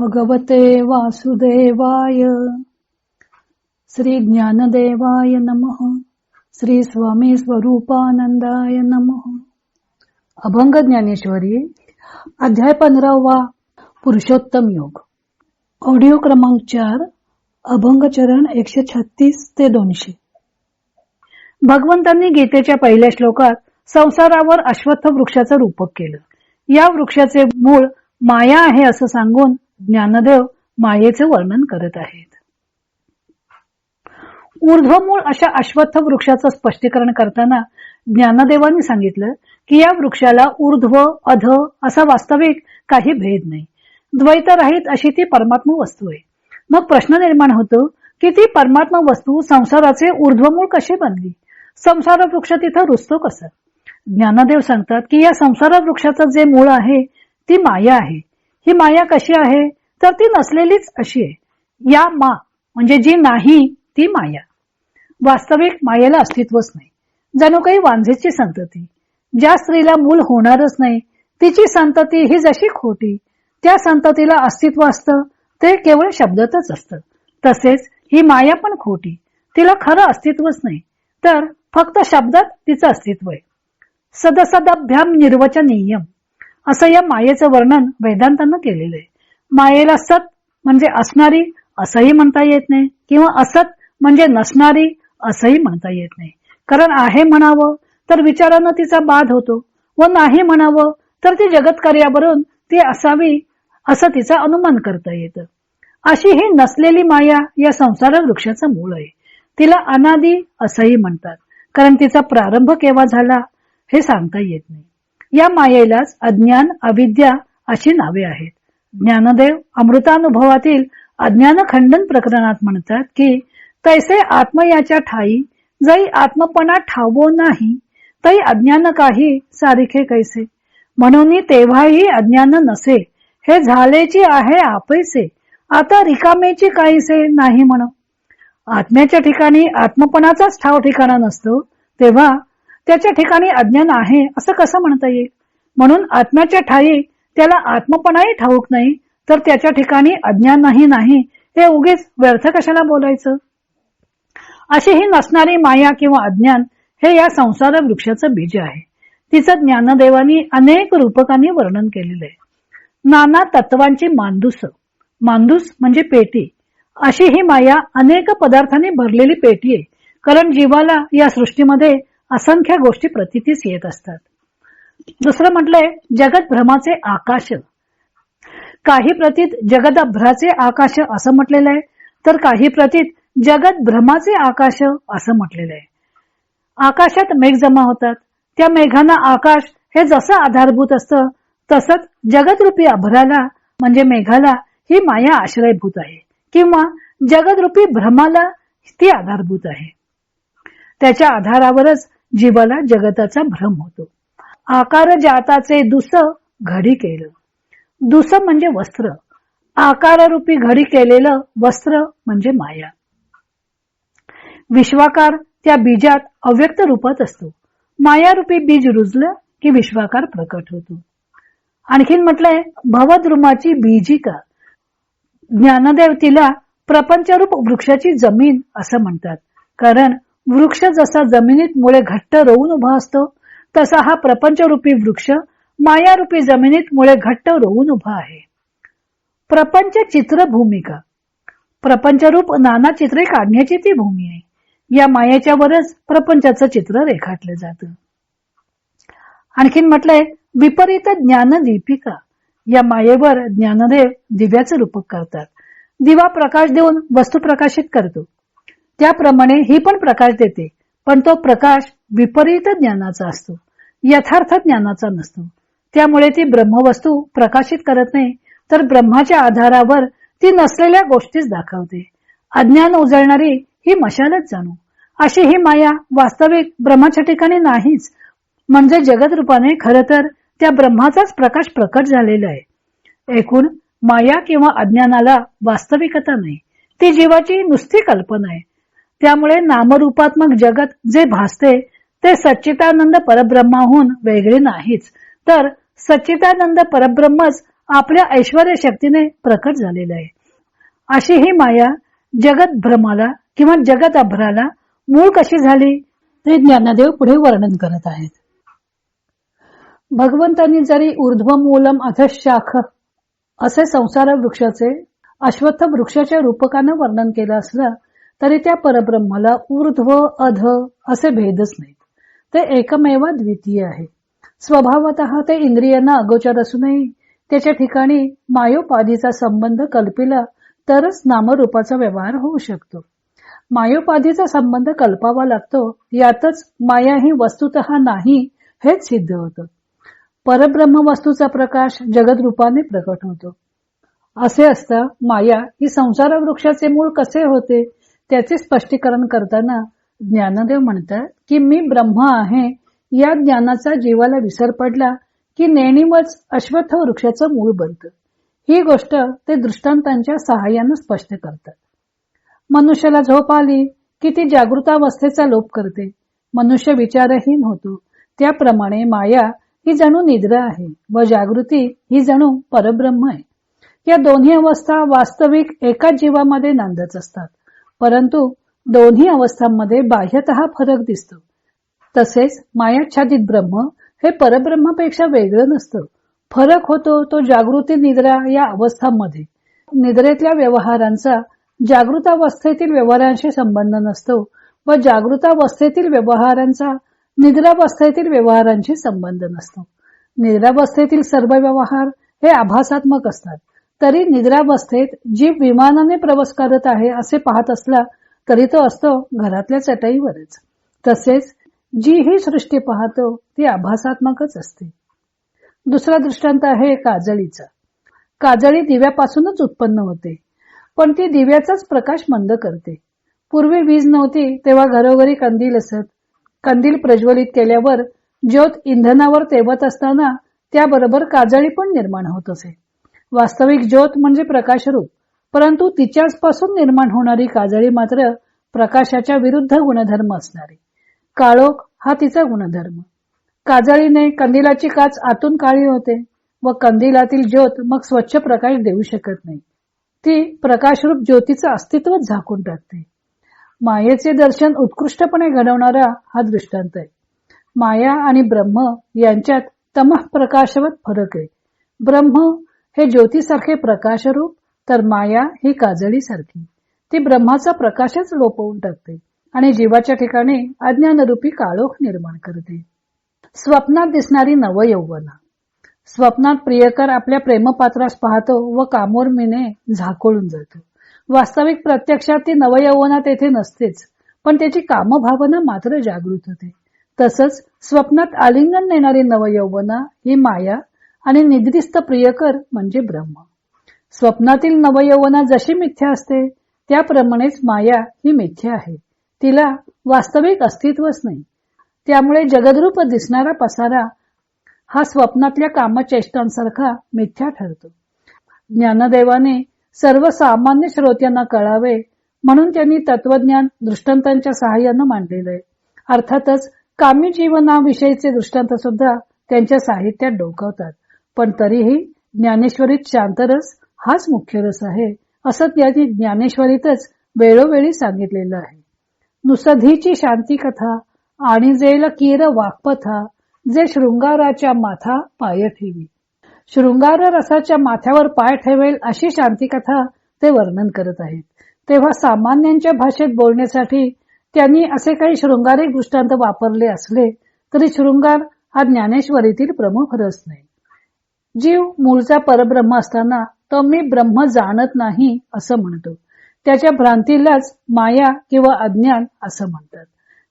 भगवते वासुदेवाय. श्री ज्ञानदेवाय नमः. श्री स्वामी स्वरूपानंदाय नमः. अभंग ज्ञानेश्वरी अध्याय पंधरावा पुरुषोत्तम योग. ऑडिओ क्रमांक चार अभंग चरण एकशे छत्तीस ते दोनशे. भगवंतांनी गीतेच्या पहिल्या श्लोकात संसारावर अश्वत्थ वृक्षाचं रूपक केलं. या वृक्षाचे मूळ माया आहे असं सांगून ज्ञानदेव मायेचे वर्णन करत आहेत. ऊर्ध्वमूळ अशा अश्वत्थ वृक्षाचं स्पष्टीकरण करताना ज्ञानदेवांनी सांगितलं की या वृक्षाला ऊर्ध्व अध असा वास्तविक काही भेद नाही. द्वैत राहीत अशी ती परमात्मा वस्तू आहे. मग प्रश्न निर्माण होतो की ती परमात्मा वस्तू संसाराचे ऊर्ध्वमूळ कशी बनली? संसार वृक्ष तिथं रुजतो कसं? ज्ञानदेव सांगतात की या संसार वृक्षाचं जे मूळ आहे ती माया आहे. ही माया कशी आहे? तर ती नसलेलीच अशी आहे. या मा म्हणजे जी नाही ती माया. वास्तविक मायेला अस्तित्वच नाही. जणू काही वांझेची संतती. ज्या स्त्रीला मूल होणारच नाही तिची संतती ही जशी खोटी त्या संततीला अस्तित्व असतं ते केवळ शब्दातच असतं. तसेच ही माया पण खोटी. तिला खरं अस्तित्वच नाही तर फक्त शब्दात तिचं अस्तित्व आहे. सदसदाभ्याम निर्वचनीयम. असं या मायेचं वर्णन वेदांतांना केलेलं आहे. मायेला सत म्हणजे असणारी असंही म्हणता येत नाही किंवा असत म्हणजे नसणारी असंही म्हणता येत नाही. कारण आहे म्हणावं तर विचारानं तिचा बाध होतो व नाही म्हणावं तर ती जगतकार्यावरून ती असावी असं तिचा अनुमान करता येतं. अशी ही नसलेली माया या संसार वृक्षाचं मूळ आहे. तिला अनादी असंही म्हणतात. कारण तिचा प्रारंभ केव्हा झाला हे सांगता येत नाही. या मायेलाच अज्ञान अविद्या अशी नावे आहेत. ज्ञानदेव अमृतानुभवातील अज्ञान खंडन प्रकरणात म्हणतात की तैसे आत्मयाच्या ठाई जई आत्मपणा ठावो नाही तै अज्ञान काही सारिखे कैसे. म्हणून तेव्हाही अज्ञान नसे हे झालेची आहे आपैसे आता रिकामेची काहीसे नाही म्हण. आत्म्याच्या ठिकाणी आत्मपणाचाच ठाव ठिकाणा नसतो तेव्हा त्याच्या ठिकाणी अज्ञान आहे असं कसं म्हणता येईल? म्हणून आत्म्याच्या ठाई त्याला आत्मपणाही ठाऊक नाही तर त्याच्या ठिकाणी अज्ञानही नाही. हे उगीच व्यर्थ कशाला बोलायचं? अशी ही नसणारी माया किंवा अज्ञान हे या संसार वृक्षाचं बीज आहे. तिचं ज्ञानदेवानी अनेक रूपकांनी वर्णन केलेलं आहे. नाना तत्वांची मांदूस मांदूस म्हणजे पेटी. अशी ही माया अनेक पदार्थांनी भरलेली पेटी आहे. कारण जीवाला या सृष्टीमध्ये असंख्य गोष्टी प्रतितीस येत असतात. दुसरं म्हटलंय जगत भ्रमाचे आकाश. काही प्रतीत जगदभ्राचे आकाश असं म्हटलेलं आहे तर काही प्रतीत जगत भ्रमाचे आकाश असं म्हटलेलं आहे. आकाशात मेघ जमा होतात. त्या मेघांना आकाश हे जसं आधारभूत असतं तसंच जगदरूपी अभ्राला म्हणजे मेघाला ही माया आश्रयभूत आहे. किंवा जगदरूपी भ्रमाला ती आधारभूत आहे. त्याच्या आधारावरच जीवाला जगताचा भ्रम होतो. आकार जाताचे दुस घडी केलं. दुस म्हणजे वस्त्र. आकाररूपी घडी केलेलं वस्त्र म्हणजे माया. विश्वाकार त्या बीजात अव्यक्त रूपात असतो. मायारूपी बीज रुजलं की विश्वाकार प्रकट होतो. आणखीन म्हटलंय भवद्रुमाची बीजिका. ज्ञानदेव तिला प्रपंचरूप वृक्षाची जमीन असं म्हणतात. कारण वृक्ष जसा जमिनीत मुळे घट्ट रोवून उभा असतो तसा हा प्रपंचरूपी वृक्ष मायारूपी जमिनीत मुळे घट्ट रोवून उभा आहे. प्रपंच चित्र भूमिका प्रपंचरूप नाना चित्रे काढण्याची ती भूमी आहे. या मायेच्या वरच प्रपंचाचं चित्र रेखाटलं जात. आणखीन म्हटलंय विपरीत ज्ञान दीपिका या मायेवर ज्ञानदेव दिव्याचं रूपक करतात. दिवा प्रकाश देऊन वस्तू प्रकाशित करतो. त्याप्रमाणे ही पण प्रकाश देते. पण तो प्रकाश विपरीत ज्ञानाचा असतो. यथार्थ ज्ञानाचा नसतो. त्यामुळे ती ब्रह्मवस्तू प्रकाशित करत नाही तर ब्रह्माच्या आधारावर ती नसलेल्या गोष्टीच दाखवते. अज्ञान उजळणारी ही मशालच जाणू. अशी ही माया वास्तविक ब्रह्माच्या ठिकाणी नाहीच म्हणजे जगद रूपाने खर तर त्या ब्रह्माचाच प्रकाश प्रकट झालेला आहे. एकूण माया किंवा अज्ञानाला वास्तविकता नाही. ती जीवाची नुसती कल्पना आहे. त्यामुळे नामरूपात्मक जगत जे भासते ते सच्चितानंद परब्रह्माहून वेगळे नाहीच. तर सच्चितानंद परब्रह्मच आपल्या ऐश्वर शक्तीने प्रकट झालेलं आहे. अशी ही माया जगत भ्रमाला किंवा जगत अभ्राला मूळ कशी झाली? ते ज्ञानदेव पुढे वर्णन करत आहेत. भगवंतांनी जरी ऊर्ध्व मूलम अधशाख असे संसार वृक्षाचे अश्वत्थ वृक्षाच्या रूपकानं वर्णन केलं असलं तरी त्या परब्रह्माला ऊर्ध्व अध असे भेदच नाहीत. ते एकमेव द्वितीय आहे. स्वभावत ते इंद्रियांना अगोचर असूनही त्याच्या ठिकाणी मायोपाधीचा संबंध कल्पिला तरच नामरूपाचा व्यवहार होऊ शकतो. मायोपाधीचा संबंध कल्पावा लागतो यातच माया ही वस्तुत नाही हेच सिद्ध होतं. परब्रह्म वस्तूचा प्रकाश जगद रूपाने प्रकट होतो. असे असता माया ही संसार वृक्षाचे मूळ कसे होते त्याचे स्पष्टीकरण करताना ज्ञानदेव म्हणतात की मी ब्रह्म आहे. या ज्ञानाचा जीवाला विसर पडला की नेहमीच अश्वत्थ वृक्षाचं मूळ बनतं. ही गोष्ट ते दृष्टांतांच्या सहाय्यानं स्पष्ट करतात. मनुष्याला झोप आली की ती जागृतावस्थेचा लोप करते. मनुष्य विचारहीन होतो. त्याप्रमाणे माया ही जणू निद्रा आहे व जागृती ही जणू परब्रह्म आहे. या दोन्ही अवस्था वास्तविक एकाच जीवामध्ये नांदत असतात. परंतु दोन्ही अवस्थांमध्ये बाह्यत फरक दिसतो. तसेच मायाच्छादित ब्रह्म हे परब्रह्मापेक्षा वेगळं नसतं. फरक होतो तो जागृती निद्रा या अवस्थांमध्ये. निद्रेतल्या व्यवहारांचा जागृतावस्थेतील व्यवहारांशी संबंध नसतो व जागृतावस्थेतील व्यवहारांचा निद्रावस्थेतील व्यवहारांशी संबंध नसतो. निद्रावस्थेतील सर्व व्यवहार हे आभासात्मक असतात. तरी निद्रावस्थेत जीव विमानाने प्रवास करत आहे असे पाहत असला तरी तो असतो घरातल्या चटाईवरच. तसेच जी ही सृष्टी पाहतो ती आभासात्मकच असते. दुसरा दृष्टांत आहे काजळीचा. काजळी दिव्यापासूनच उत्पन्न होते पण ती दिव्याचाच प्रकाश मंद करते. पूर्वी वीज नव्हती तेव्हा घरोघरी कंदील असत. कंदील प्रज्वलित केल्यावर ज्योत इंधनावर तेवत असताना त्याबरोबर काजळी पण निर्माण होत असे. वास्तविक ज्योत म्हणजे प्रकाशरूप परंतु तिच्याच पासून निर्माण होणारी काजळी मात्र प्रकाशाच्या विरुद्ध गुणधर्म असणारी. काळोख हा तिचा गुणधर्म. काजळीने कंदिलाची काच आतून काळी होते व कंदिलातील ज्योत मग स्वच्छ प्रकाश देऊ शकत नाही. ती प्रकाशरूप ज्योतीचं अस्तित्व झाकून टाकते. मायेचे दर्शन उत्कृष्टपणे घडवणारा हा दृष्टांत आहे. माया आणि ब्रह्म यांच्यात तमः प्रकाशवत फरक आहे. ब्रह्म हे ज्योतीसारखे प्रकाशरूप तर माया ही काजळीसारखी. ती ब्रह्माचा प्रकाशच लोपवून टाकते आणि जीवाच्या ठिकाणी अज्ञानरूपी काळोख निर्माण करते. स्वप्नात दिसणारी नवयौवना. स्वप्नात प्रियकर आपल्या प्रेमपात्रास पाहतो व कामोर्मीने झाकोळून जातो. वास्तविक प्रत्यक्षात ती नवयौवना तेथे नसतेच पण त्याची कामभावना मात्र जागृत होते. तसंच स्वप्नात आलिंगन नेणारी नवयौवना ही माया आणि निद्रिस्त प्रियकर म्हणजे ब्रह्म. स्वप्नातील नवयवना जशी मिथ्या असते त्याप्रमाणेच माया ही मिथ्या आहे. तिला वास्तविक अस्तित्वच नाही. त्यामुळे जगद्रूप दिसणारा पसारा हा स्वप्नातल्या कामचेष्टांसारखा मिथ्या ठरतो. ज्ञानदेवाने सर्वसामान्य श्रोत्यांना कळावे म्हणून त्यांनी तत्वज्ञान दृष्टांतांच्या सहाय्यानं मांडलेलं आहे. अर्थातच कामी जीवनाविषयीचे दृष्टांत सुद्धा त्यांच्या साहित्यात डोकावतात. पण तरीही ज्ञानेश्वरीत शांतरस हाच मुख्य रस आहे असं त्यांनी ज्ञानेश्वरीतच वेळोवेळी सांगितलेलं आहे. नुसधीची शांती कथा आणि जेल किर वाक्पथा जे शृंगाराच्या माथा पाय ठेवी. शृंगार रसाच्या माथ्यावर पाय ठेवेल अशी शांती कथा ते वर्णन करत आहेत. तेव्हा सामान्यांच्या भाषेत बोलण्यासाठी त्यांनी असे काही शृंगारिक दृष्टांत वापरले असले तरी शृंगार हा ज्ञानेश्वरीतील प्रमुख रस नाही. जीव मूळचा परब्रह्म असताना तो मी ब्रह्म जाणत नाही असं म्हणतो. त्याच्या भ्रांतीलाच माया किंवा अज्ञान असं म्हणतात.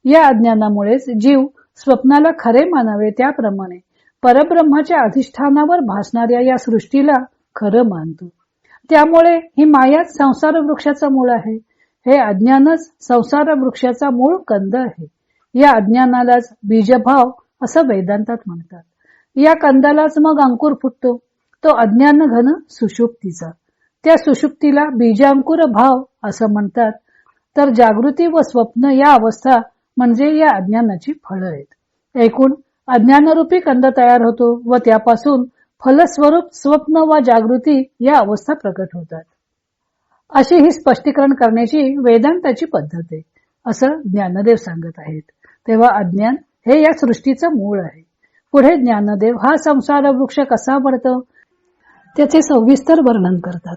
या अज्ञानामुळेच जीव स्वप्नाला खरे मानावे त्याप्रमाणे परब्रह्माच्या अधिष्ठानावर भासणाऱ्या या सृष्टीला खरं मानतो. त्यामुळे ही मायाच संसार वृक्षाचा मूळ आहे. हे अज्ञानच संसार वृक्षाचा मूळ कंद आहे. या अज्ञानालाच बीजभाव असं वेदांतात म्हणतात. या कंदालाच मग अंकुर फुटतो. तो अज्ञान घन सुषुप्तीचा. त्या सुषुप्तीला बीजांकुर भाव असं म्हणतात. तर जागृती व स्वप्न या अवस्था म्हणजे या अज्ञानाची फळं आहेत. एकूण अज्ञानरूपी कंद तयार होतो व त्यापासून फलस्वरूप स्वप्न व जागृती या अवस्था प्रकट होतात. अशी ही स्पष्टीकरण करण्याची वेदांताची पद्धत आहे असं ज्ञानदेव सांगत आहेत. तेव्हा अज्ञान हे या सृष्टीचं मूळ आहे. पुढे ज्ञानदेव हा संसार वृक्ष कसा पडतो त्याचे सविस्तर वर्णन करतात.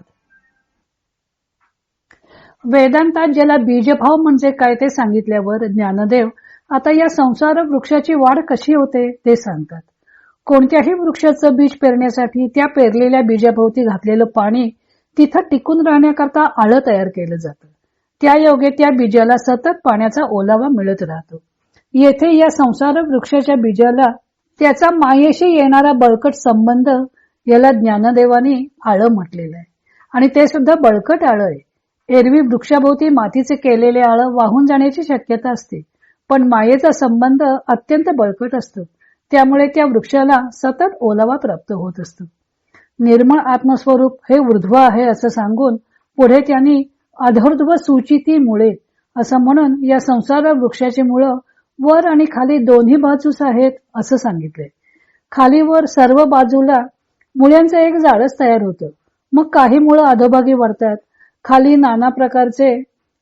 वेदांतात ज्याला बीजभाव म्हणजे काय ते सांगितल्यावर ज्ञानदेव आता या संसार वृक्षाची वाढ कशी होते ते सांगतात. कोणत्याही वृक्षाचं बीज पेरण्यासाठी त्या पेरलेल्या बीजाभोवती घातलेलं पाणी तिथं टिकून राहण्याकरता आळं तयार केलं जातं. त्या योगे त्या बीजाला सतत पाण्याचा ओलावा मिळत राहतो. येथे या संसार वृक्षाच्या बीजाला त्याचा मायेशी येणारा बळकट संबंध याला ज्ञानदेवाने आळं म्हटलेलं आहे. आणि ते सुद्धा बळकट आळं आहे. एरवी वृक्षाभोवती मातीचे केलेले आळं वाहून जाण्याची शक्यता असते. पण मायेचा संबंध अत्यंत बळकट असतो. त्यामुळे त्या वृक्षाला सतत ओलावा प्राप्त होत असतो. निर्मळ आत्मस्वरूप हे ऊर्ध्व आहे असं सांगून पुढे त्यांनी अधर्ध्व सूचिती मुळे असं म्हणून या संसार वृक्षाची मुळं वर आणि खाली दोन्ही बाजूस आहेत असं सांगितले खाली वर सर्व बाजूला मुळ्यांचं एक झाडच तयार होतं. मग काही मुळं अधोभागी वरतात खाली नाना प्रकारचे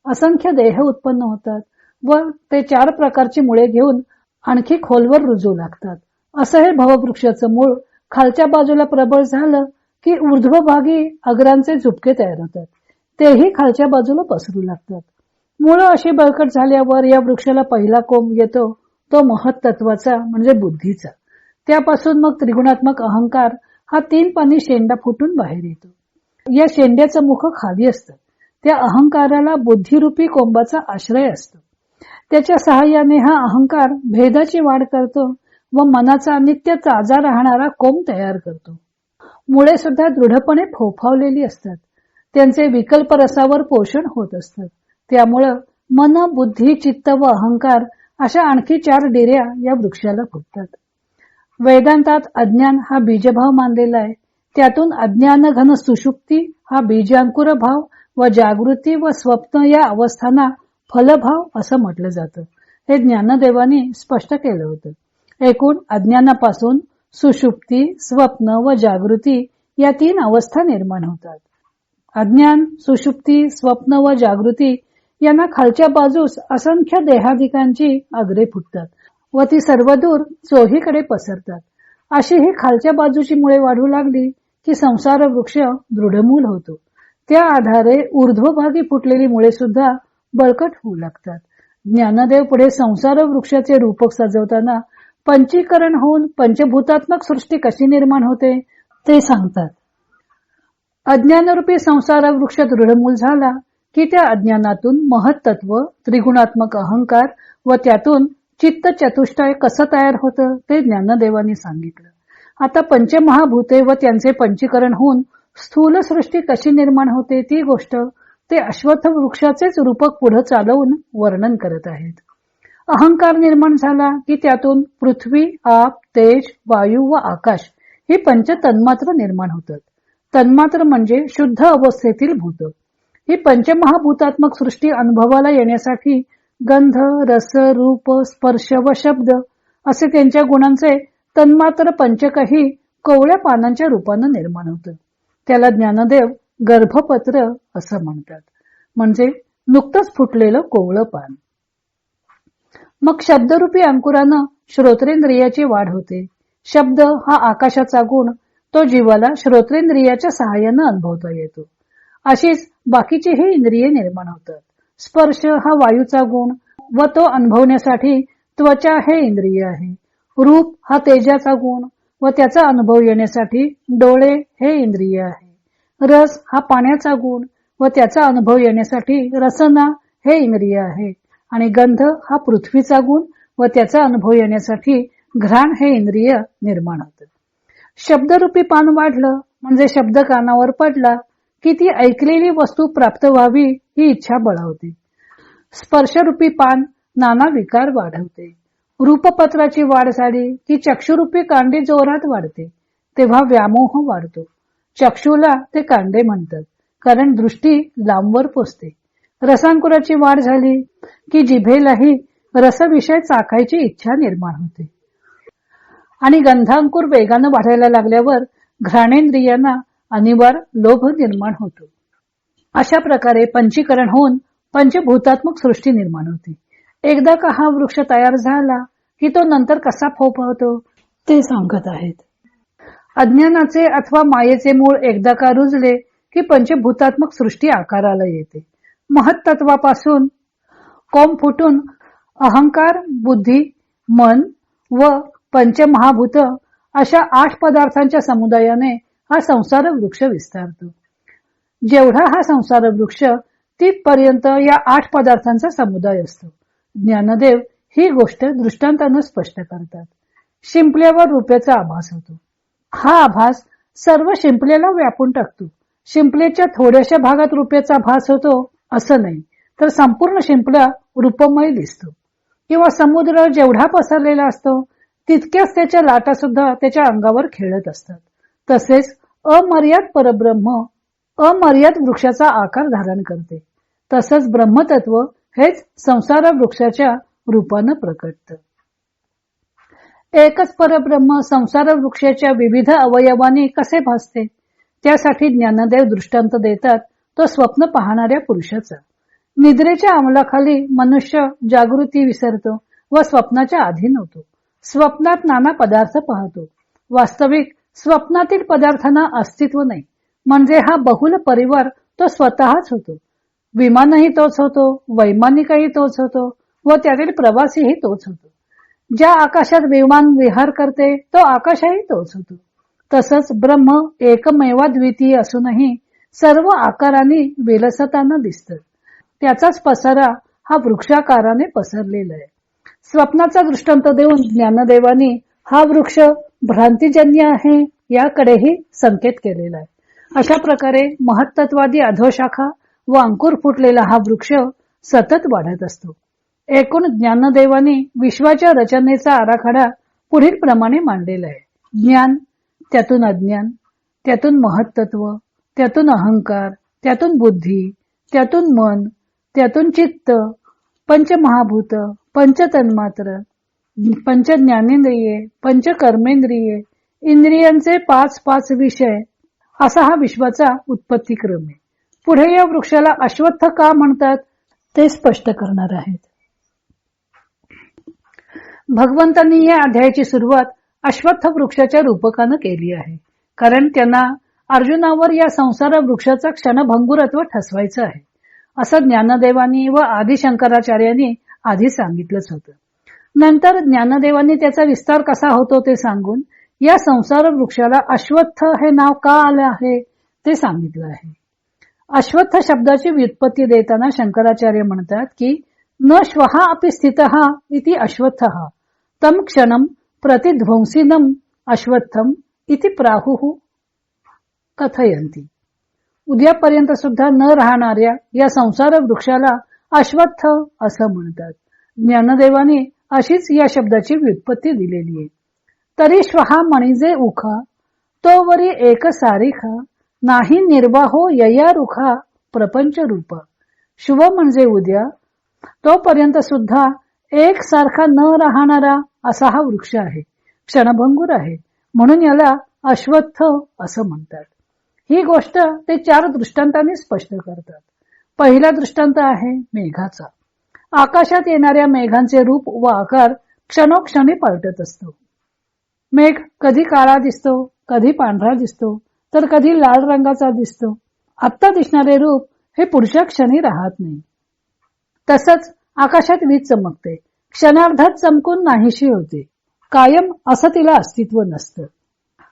असंख्य देह उत्पन्न होतात व ते चार प्रकारची मुळे घेऊन आणखी खोलवर रुजू लागतात. असं हे भववृक्षाचं मूळ खालच्या बाजूला प्रबळ झालं की ऊर्ध्वभागी अग्रांचे झुपके तयार होतात. तेही खालच्या बाजूला पसरू लागतात. मुळं अशी बळकट झाल्यावर या वृक्षाला पहिला कोंब येतो. तो महत्त्वाचा म्हणजे बुद्धीचा. त्यापासून मग त्रिगुणात्मक अहंकार हा तीन पाणी शेंडा फुटून बाहेर येतो. या शेंड्याचं मुख खाली असतं. त्या अहंकाराला बुद्धिरूपी कोंबाचा आश्रय असतो. त्याच्या सहाय्याने हा अहंकार भेदाची वाढ करतो व मनाचा नित्य ताजा राहणारा कोंब तयार करतो. मुळे सुद्धा दृढपणे फोफावलेली असतात. त्यांचे विकल्प रसावर पोषण होत असतात त्यामुळं मन बुद्धी चित्त व अहंकार अशा आणखी चार डेऱ्या या वृक्षाला फुटतात. वेदांतात अज्ञान हा बीजभाव मानलेला आहे. त्यातून अज्ञान घन सुषुप्ती हा बीजांकुर भाव व जागृती व स्वप्न या अवस्थांना फलभाव असं म्हटलं जातं. हे ज्ञानदेवाने स्पष्ट केलं होतं. एकूण अज्ञानापासून सुषुप्ती स्वप्न व जागृती या तीन अवस्था निर्माण होतात. अज्ञान सुषुप्ती स्वप्न व जागृती यांना खालच्या बाजूस असंख्य देहाधिकांची आगरे फुटतात व ती सर्वदूर चोहीकडे पसरतात. अशी ही खालच्या बाजूची मुळे वाढू लागली की संसार वृक्ष दृढमूल होतो. त्या आधारे ऊर्ध्वभागी फुटलेली मुळे सुद्धा बळकट होऊ लागतात. ज्ञानदेव पुढे संसार वृक्षाचे रूपक सजवताना पंचीकरण होऊन पंचभूतात्मक सृष्टी कशी निर्माण होते ते सांगतात. अज्ञानरूपी संसार वृक्ष दृढमूल झाला की त्या अज्ञानातून महत्त्व त्रिगुणात्मक अहंकार व त्यातून चित्त चतुष्टय कसं तयार होतं ते ज्ञानदेवानी सांगितलं. आता पंचमहाभूते व त्यांचे पंचीकरण होऊन स्थूल सृष्टी कशी निर्माण होते ती गोष्ट ते अश्वत्थ वृक्षाचेच रूपक पुढे चालवून वर्णन करत आहेत. अहंकार निर्माण झाला की त्यातून पृथ्वी आप तेज वायू व आकाश ही पंच तन्मात्र निर्माण होतात. तन्मात्र म्हणजे शुद्ध अवस्थेतील भूत. ही पंचमहाभूतात्मक सृष्टी अनुभवाला येण्यासाठी गंध रस रूप स्पर्श व शब्द असे त्यांच्या गुणांचे तन्मात्र पंचकही कोवळ्या पानांच्या रूपानं निर्माण होतं. त्याला ज्ञानदेव गर्भपत्र असं म्हणतात. म्हणजे नुकतंच फुटलेलं कोवळं पान. मग शब्दरूपी अंकुरानं श्रोत्रेंद्रियाची वाढ होते. शब्द हा आकाशाचा गुण तो जीवाला श्रोत्रेंद्रियाच्या सहाय्यानं अनुभवता येतो. अशीच बाकीचेही इंद्रिये निर्माण होतात. स्पर्श हा वायूचा गुण व तो अनुभवण्यासाठी त्वचा हे इंद्रिय आहे. रूप हा तेजाचा गुण व त्याचा अनुभव येण्यासाठी डोळे हे इंद्रिय आहे. रस हा पाण्याचा गुण व त्याचा अनुभव येण्यासाठी रसना हे इंद्रिय आहे. आणि गंध हा पृथ्वीचा गुण व त्याचा अनुभव येण्यासाठी घ्राण हे इंद्रिय निर्माण होतं. शब्दरूपी पान वाढलं म्हणजे शब्द कानावर पडला की ती ऐकलेली वस्तू प्राप्त व्हावी ही इच्छा बळावते. स्पर्शरूपी पान नाना विकार वाढवते. रूपपत्राची वाढ झाली की चक्षुरूपी कांडे जोरात वाढते तेव्हा व्यामोह वाढतो. चक्षुला ते कांडे म्हणतात कारण दृष्टी लांबवर पोचते रसांकुराची वाढ झाली की जिभेलाही रसविषय चाखायची इच्छा निर्माण होते. आणि गंधांकुर वेगानं वाढायला लागल्यावर घ्राणेंद्रियांना अनिवार्य लोभ निर्माण होतो. अशा प्रकारे पंचीकरण होऊन पंचभूतात्मक सृष्टी निर्माण होते. एकदा का हा वृक्ष तयार झाला की तो नंतर कसा फोफवतो? ते सांगत आहेत. अज्ञानाचे अथवा मायेचे मूळ एकदा का रुजले की पंचभूतात्मक सृष्टी आकाराला येते. महत्त्वापासून कोंब फुटून अहंकार बुद्धी मन व पंचमहाभूत अशा आठ पदार्थांच्या समुदायाने हा संसार वृक्ष विस्तारतो. जेवढा हा संसार वृक्ष तिथपर्यंत या आठ पदार्थांचा समुदाय असतो. ज्ञानदेव ही गोष्ट दृष्टांतानं स्पष्ट करतात. शिंपल्यावर रुपयाचा आभास होतो. हा आभास सर्व शिंपलेला व्यापून टाकतो. शिंपलेच्या थोड्याशा भागात रुपयाचा भास होतो असं नाही तर संपूर्ण शिंपला रूपमय दिसतो. किंवा समुद्र जेवढा पसरलेला असतो तितक्याच त्याच्या लाटा सुद्धा त्याच्या अंगावर खेळत असतात. तसेच अमर्याद परब्रह्म अमर्याद वृक्षाचा आकार धारण करते. तसंच ब्रह्मतत्व हेच संसार वृक्षाच्या रूपानं प्रकटत. एकच परब्रह्म संसार वृक्षाच्या विविध अवयवाने कसे भासते? त्यासाठी ज्ञानदेव दृष्टांत देतात तो स्वप्न पाहणाऱ्या पुरुषाचा. निद्रेच्या अंमलाखाली मनुष्य जागृती विसरतो व स्वप्नाच्या अधीन होतो स्वप्नात नाना पदार्थ पाहतो. वास्तविक स्वप्नातील पदार्थांना अस्तित्व नाही. म्हणजे हा बहुल परिवार तो स्वतःच होतो. विमानही तोच होतो वैमानिकही तोच होतो व त्यातील प्रवासीही तोच होतो. ज्या आकाशात विमान विहार करते तो आकाशही तोच होतो. तसंच ब्रह्म एकमेवा द्वितीय असूनही सर्व आकाराने विलसताना दिसत. त्याचाच पसारा हा वृक्षाकाराने पसरलेला आहे. स्वप्नाचा दृष्टांत देऊन ज्ञानदेवानी हा वृक्ष भ्रांतिजन्य आहे याकडेही संकेत केलेला आहे. अशा प्रकारे महत्त्ववादी अधोशाखा व अंकुर फुटलेला हा वृक्ष सतत वाढत असतो. एकूण ज्ञानदेवाने विश्वाच्या रचनेचा आराखडा पुढील प्रमाणे मांडलेला आहे. ज्ञान त्यातून अज्ञान त्यातून महत्त्व त्यातून अहंकार त्यातून बुद्धी त्यातून मन त्यातून चित्त पंचमहाभूत पंचतन्मात्र पंच ज्ञानेंद्रिये पंच कर्मेंद्रिये इंद्रियांचे पाच पाच विषय असा हा विश्वाचा उत्पत्ती क्रम आहे. पुढे या वृक्षाला अश्वत्थ का म्हणतात? ते स्पष्ट करणार आहेत. भगवंतांनी या अध्यायाची सुरुवात अश्वत्थ वृक्षाच्या रूपकानं केली आहे. कारण त्यांना अर्जुनावर या संसार वृक्षाचा क्षणभंगुरत्व ठसवायचं आहे. असं ज्ञानदेवानी व आदिशंकराचार्यांनी आधी सांगितलंच होतं. नंतर ज्ञानदेवांनी त्याचा विस्तार कसा होतो ते सांगून या संसार वृक्षाला अश्वत्थ हे नाव का आलं आहे ते सांगितलं आहे. अश्वत्थ शब्दाची व्युत्पत्ती देताना शंकराचार्य म्हणतात की न श्वहा अपि स्थित इति अश्वत्थ तम क्षणम प्रतिध्वंसिनम अश्वत्थम इति प्राहु कथयंती उद्यापर्यंत सुद्धा न राहणाऱ्या या संसार वृक्षाला अश्वत्थ असं म्हणतात. ज्ञानदेवाने अशीच या शब्दाची व्युत्पत्ती दिलेली आहे. तरी श्वहा मणिजे उखा तो वरी एक सारिखा नाही निर्वाहो हो यया रुखा प्रपंच रूप. शुभ म्हणजे उद्या तोपर्यंत सुद्धा एक सारखा न राहणारा असा हा वृक्ष आहे क्षणभंगूर आहे. म्हणून याला अश्वत्थ असं म्हणतात. ही गोष्ट ते चार दृष्टांतांनी स्पष्ट करतात. पहिला दृष्टांत आहे मेघाचा. आकाशात येणाऱ्या मेघांचे रूप व आकार क्षणोक्षणी पलटत असतो. मेघ कधी काळा दिसतो कधी पांढरा दिसतो तर कधी लाल रंगाचा दिसतो. आत्ता दिसणारे रूप हे पुढच्या क्षणी राहत नाही. तसंच आकाशात वीज चमकते क्षणार्धात चमकून नाहीशी होते. कायम असं तिला अस्तित्व नसतं.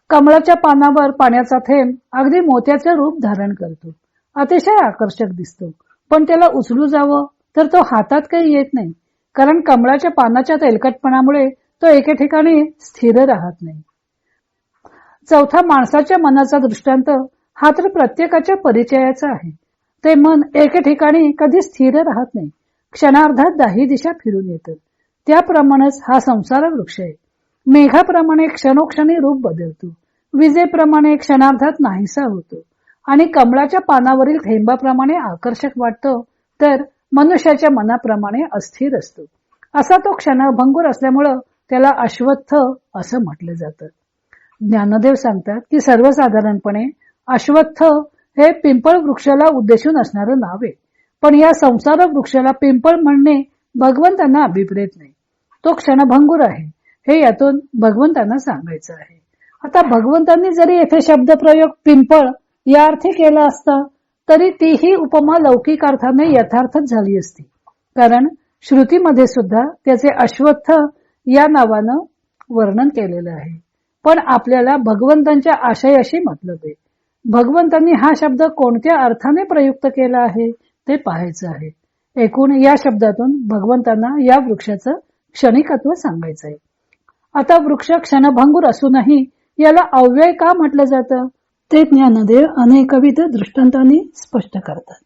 कमळाच्या पानावर पाण्याचा थेंब अगदी मोत्याचे रूप धारण करतो. अतिशय आकर्षक दिसतो पण त्याला उचलू जावं तर तो हातात काही येत नाही. कारण कमळाच्या पानाच्या तेलकटपणामुळे तो एके ठिकाणी स्थिर राहत नाही. चौथा माणसाच्या मनाचा दृष्टांत हा तर प्रत्येकाच्या परिचयाचा आहे. ते मन एके ठिकाणी कधी स्थिर राहत नाही. क्षणार्धात दाही दिशा फिरून येतं. त्याप्रमाणेच हा संसार वृक्ष आहे. मेघाप्रमाणे क्षणोक्षणी रूप बदलतो. विजेप्रमाणे क्षणार्धात नाहीसा होतो. आणि कमळाच्या पानावरील थेंबाप्रमाणे आकर्षक वाटतो तर मनुष्याच्या मनाप्रमाणे अस्थिर असतो. असा तो क्षणभंगूर असल्यामुळं त्याला अश्वत्थ असं म्हटलं जातं. ज्ञानदेव सांगतात की सर्वसाधारणपणे अश्वत्थ हे पिंपळ वृक्षाला उद्देशून असणारं नाव आहे. पण या संसार वृक्षाला पिंपळ म्हणणे भगवंतांना अभिप्रेत नाही. तो क्षणभंगूर आहे. हे यातून भगवंतांना सांगायचं आहे. आता भगवंतांनी जरी येथे शब्दप्रयोग पिंपळ या अर्थी केला असता तरी तीही उपमा लौकिक अर्थाने यथार्थच झाली असती. कारण श्रुतीमध्ये सुद्धा त्याचे अश्वत्थ या नावानं वर्णन केलेलं आहे. पण आपल्याला भगवंतांच्या आशयाशी मतलब आहे. भगवंतांनी हा शब्द कोणत्या अर्थाने प्रयुक्त केला आहे ते पाहायचं आहे. एकूण या शब्दातून भगवंतांना या वृक्षाचं क्षणिकत्व सांगायचं आहे आता वृक्ष क्षणभंगूर असूनही याला अव्यय का म्हटलं जातं? ते ज्ञानदेव अनेकविध दृष्टांतांनी स्पष्ट करतात.